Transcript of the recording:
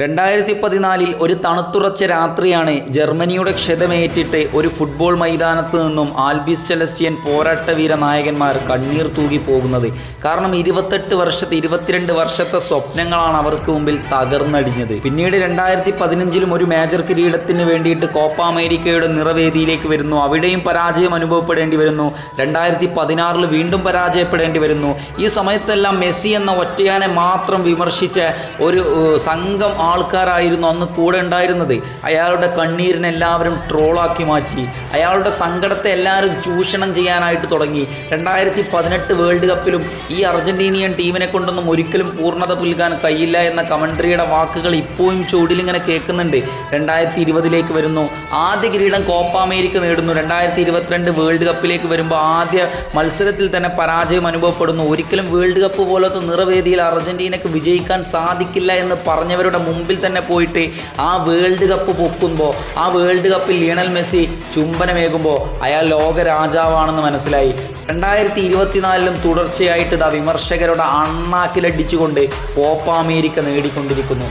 രണ്ടായിരത്തി പതിനാലിൽ ഒരു തണുത്തുറച്ച രാത്രിയാണ് ജർമ്മനിയുടെ ക്ഷതമേറ്റിട്ട് ഒരു ഫുട്ബോൾ മൈതാനത്ത് നിന്നും ആൽബിസ് ചെലസ്റ്റിയൻ പോരാട്ടവീര നായകന്മാർ കണ്ണീർ തൂകി പോകുന്നത്. കാരണം ഇരുപത്തെട്ട് വർഷത്തെ ഇരുപത്തിരണ്ട് വർഷത്തെ സ്വപ്നങ്ങളാണ് അവർക്ക് മുമ്പിൽ തകർന്നടിഞ്ഞത്. പിന്നീട് രണ്ടായിരത്തി പതിനഞ്ചിലും ഒരു മേജർ കിരീടത്തിന് വേണ്ടിയിട്ട് കോപ്പ അമേരിക്കയുടെ നിറവേദിയിലേക്ക് വരുന്നു. അവിടെയും പരാജയം അനുഭവപ്പെടേണ്ടി വരുന്നു. രണ്ടായിരത്തി പതിനാറിൽ വീണ്ടും പരാജയപ്പെടേണ്ടി വരുന്നു. ഈ സമയത്തെല്ലാം മെസ്സി എന്ന ഒറ്റയാനെ മാത്രം വിമർശിച്ച ഒരു സംഘം സംഘം ആൾക്കാരായിരുന്നു അന്ന് കൂടെ ഉണ്ടായിരുന്നത്. അയാളുടെ കണ്ണീരിനെ എല്ലാവരും ട്രോളാക്കി മാറ്റി. അയാളുടെ സങ്കടത്തെ എല്ലാവരും ചൂഷണം ചെയ്യാനായിട്ട് തുടങ്ങി. രണ്ടായിരത്തി പതിനെട്ട് വേൾഡ് കപ്പിലും ഈ അർജന്റീനിയൻ ടീമിനെ കൊണ്ടൊന്നും ഒരിക്കലും പൂർണത പുൽകാൻ കഴിയില്ല എന്ന കമൻട്രിയുടെ വാക്കുകൾ ഇപ്പോഴും ചൂടിലിങ്ങനെ കേൾക്കുന്നുണ്ട്. രണ്ടായിരത്തി ഇരുപതിലേക്ക് വരുന്നു. ആദ്യ കിരീടം കോപ്പ അമേരിക്ക നേടുന്നു. രണ്ടായിരത്തി ഇരുപത്തിരണ്ട് വേൾഡ് കപ്പിലേക്ക് വരുമ്പോൾ ആദ്യ മത്സരത്തിൽ തന്നെ പരാജയം അനുഭവപ്പെടുന്നു. ഒരിക്കലും വേൾഡ് കപ്പ് പോലത്തെ നിറവേദിയിൽ അർജന്റീനയ്ക്ക് വിജയിക്കാൻ സാധിക്കില്ല എന്ന് പറഞ്ഞവരുടെ മുമ്പിൽ തന്നെ പോയിട്ട് ആ വേൾഡ് കപ്പ് പൊക്കുമ്പോൾ ആ വേൾഡ് കപ്പിൽ ലിയണൽ മെസ്സി ചുംബനമേകുമ്പോൾ അയാൾ ലോക രാജാവാണെന്ന് മനസ്സിലായി. രണ്ടായിരത്തി ഇരുപത്തിനാലിലും തുടർച്ചയായിട്ട് ഇതാ വിമർശകരുടെ അണ്ണാക്കിലടിച്ചുകൊണ്ട് കോപ്പ അമേരിക്ക നേടിക്കൊണ്ടിരിക്കുന്നു.